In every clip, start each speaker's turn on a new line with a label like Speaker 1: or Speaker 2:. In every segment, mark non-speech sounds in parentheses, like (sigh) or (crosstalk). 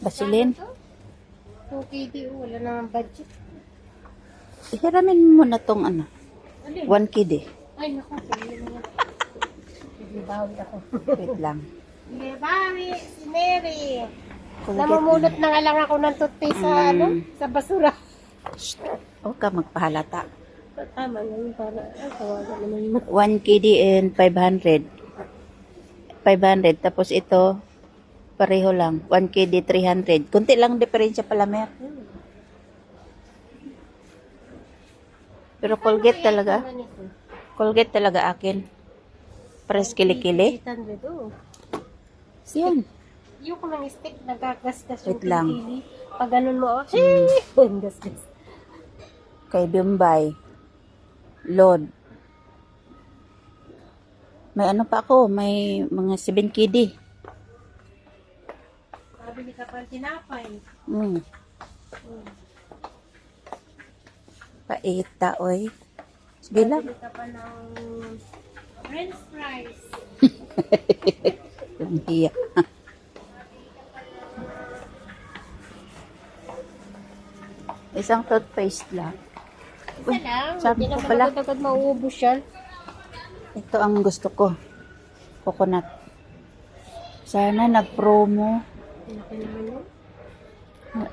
Speaker 1: Basilin.
Speaker 2: Okay, di. oh, Wala naman budget.
Speaker 1: Hiramin mo na tong ano.
Speaker 2: Alin?
Speaker 1: 1 kid eh.
Speaker 2: Ay, naku. Na. Naglibawi ako. (laughs)
Speaker 1: Wait lang.
Speaker 2: Naglibawi si Mary. Namumulot na nga lang ako ng toothpaste sa,
Speaker 1: Mm.
Speaker 2: ano, sa basura.
Speaker 1: Huwag ka magpahalata.
Speaker 2: Tama na yun para, ay, kawaga naman yun.
Speaker 1: 1 KD and 500. 500. Tapos ito, pareho lang. 1 KD 300. Kunti lang diferensya pala, Mer. Pero Colgate talaga.
Speaker 2: Ano?
Speaker 1: Colgate talaga akin. Pares kilikili.
Speaker 2: 800, oo.
Speaker 1: Yan.
Speaker 2: Yung ko ng stick, nagagasgas yung
Speaker 1: lang.
Speaker 2: Kilikili. Pag ganun mo, oh, shee! Gasgas.
Speaker 1: Kay Bimbay. Lord. May ano pa ako, may mga 7 KD.
Speaker 2: Mabili ka pa ng tinapay.
Speaker 1: Mm.
Speaker 2: Mm.
Speaker 1: Paita, oy. Sige lang.
Speaker 2: Ka pa ng french fries. (laughs)
Speaker 1: Hiya. Isang toothpaste lang.
Speaker 2: Isa lang.
Speaker 1: sabi
Speaker 2: Hindi
Speaker 1: ko
Speaker 2: naman
Speaker 1: pala.
Speaker 2: agad-agad mauubos yan.
Speaker 1: Ito ang gusto ko. Coconut. Sana nag-promo.
Speaker 2: Laki naman yun.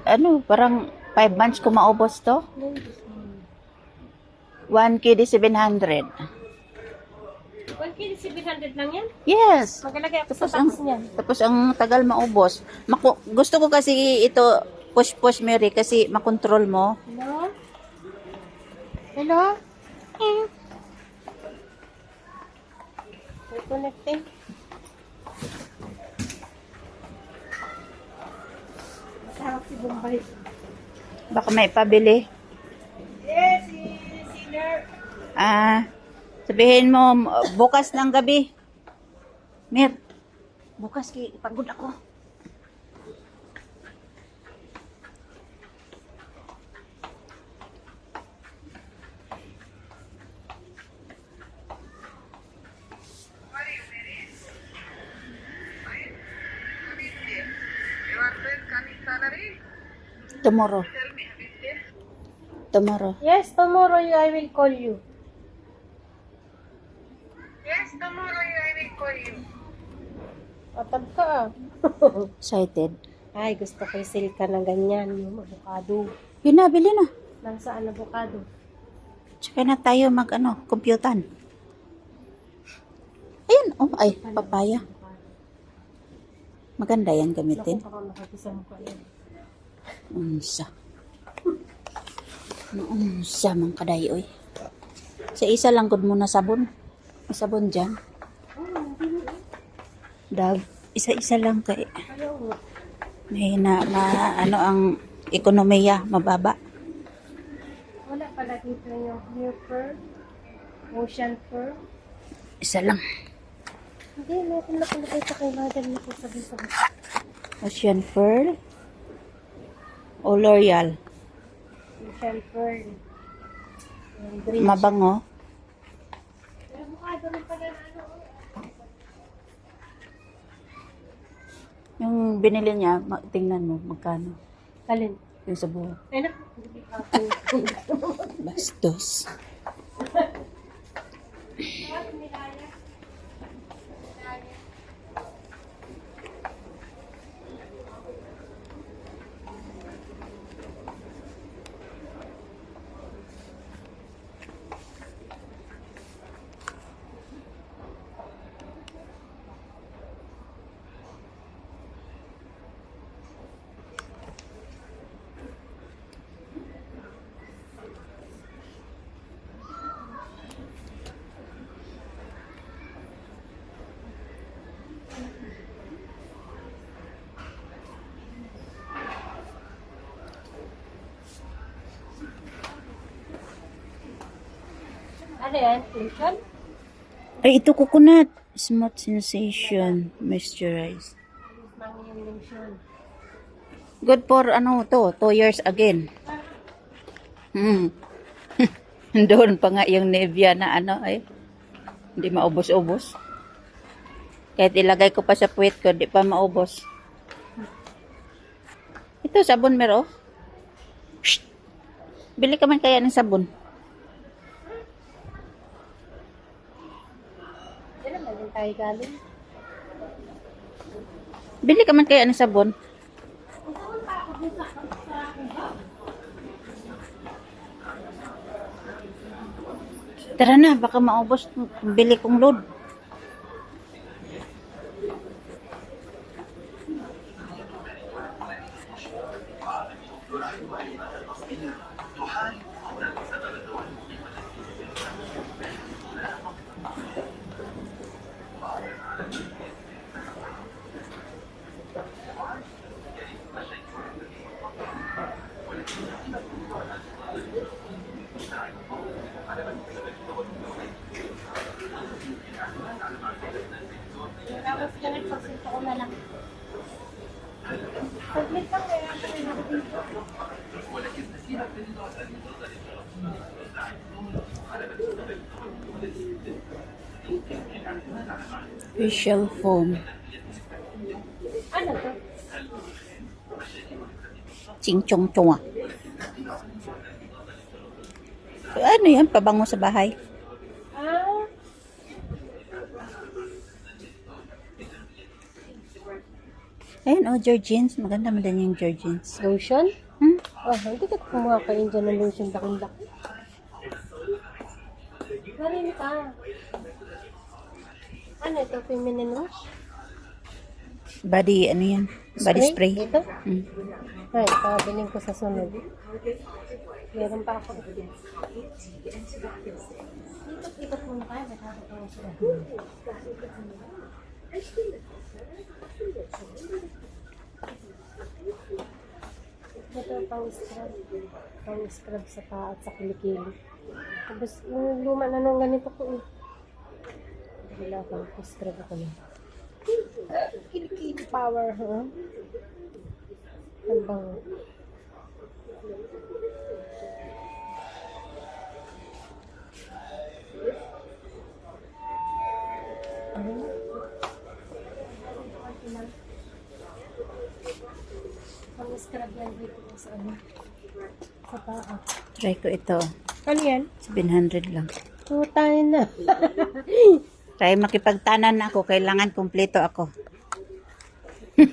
Speaker 1: Ano, parang 5 months ko maubos to.
Speaker 2: Ay, Diyos mo.
Speaker 1: 1 KD 700.
Speaker 2: 1 kilo 700 lang yan?
Speaker 1: Yes.
Speaker 2: Magalagay ako
Speaker 1: Tapos
Speaker 2: sa
Speaker 1: ang,
Speaker 2: tax niyan.
Speaker 1: tapos ang tagal maubos. Maku, gusto ko kasi ito push-push Mary kasi makontrol mo.
Speaker 2: Hello? Hello? Eh. We're connecting.
Speaker 1: Baka may pabili.
Speaker 2: Yes, si Sinner.
Speaker 1: Ah, sabihin mo bukas ng gabi. Mir, bukas pagod ako. Tomorrow. Tomorrow.
Speaker 2: Yes, tomorrow I will call you.
Speaker 3: Yes, tomorrow I will call you.
Speaker 2: Atab ka ah. (laughs)
Speaker 1: Excited.
Speaker 2: Ay, gusto ko yung silka na ganyan, yung avocado.
Speaker 1: Yun na, bili na.
Speaker 2: Nang saan avocado?
Speaker 1: Tsaka na tayo mag ano, computan. Ayun, oh, ay, papaya. Maganda yan
Speaker 2: Naku,
Speaker 1: gamitin.
Speaker 2: baka makakisa mo pa yan.
Speaker 1: Unsa. Unsa man kaday oy. Sa isa lang gud mo na sabon. May sabon dyan. Dag, isa-isa lang kay may na, na ano ang ekonomiya mababa.
Speaker 2: Wala pala dito yung clear pearl, ocean pearl.
Speaker 1: Isa lang.
Speaker 2: Hindi, meron na pala kayo sa kay madam na po sabi sa
Speaker 1: Ocean Pearl o L'Oreal.
Speaker 2: bridge.
Speaker 1: Mabango. Yung binili niya, tingnan mo magkano.
Speaker 2: Alin?
Speaker 1: Yung sa buho.
Speaker 2: Ako. (laughs)
Speaker 1: Bastos.
Speaker 2: Ano yan? Tuition?
Speaker 1: Ay, ito coconut. Smooth sensation. Moisturize.
Speaker 2: Lotion.
Speaker 1: Good for ano to, two years again. Hmm. (laughs) Doon pa nga yung Nevia na ano ay hindi maubos-ubos. Kahit ilagay ko pa sa puwit ko, di pa maubos. Ito, sabon mero. Bili ka man kaya ng sabon.
Speaker 2: Yan naman din tayo galing.
Speaker 1: Bili ka man kaya ng sabon. Tara na, baka maubos bili kong load.
Speaker 2: Tapos ganit pagsinto ko na lang. Saglit lang kaya ako rin ako dito.
Speaker 1: Facial foam.
Speaker 2: Ano to?
Speaker 1: Ching chong chong. Ano yan? Pabango sa bahay.
Speaker 2: Ah,
Speaker 1: Ayun, oh, Georgians. Maganda mo din yung Georgians.
Speaker 2: lotion?
Speaker 1: Hmm?
Speaker 2: Oh, hindi ka kumuha kayo dyan ng lotion daking-laki. Galing ka. Ano ito? Feminine wash?
Speaker 1: Body, ano yan? Body spray.
Speaker 2: Ito?
Speaker 1: Hmm.
Speaker 2: Ay, pabiling ko sa sunod. Meron pa ako. Ikot-ikot muna tayo. Nakakatawa sila. Ito pang scrub. Pang scrub sa paa at sa kilikili. Tapos yung luma na nung ganito ko eh. Wala pang scrub ako na. Kilikili power, ha? Ang bango. Sa ano? Sa paa.
Speaker 1: Try ko ito.
Speaker 2: Ano yan?
Speaker 1: 700 lang.
Speaker 2: Tutay na. (laughs)
Speaker 1: Try makipagtanan na ako. Kailangan kumpleto ako. (laughs)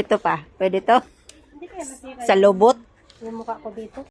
Speaker 1: ito pa. Pwede to? Sa lubot.
Speaker 2: yung mukha ko dito.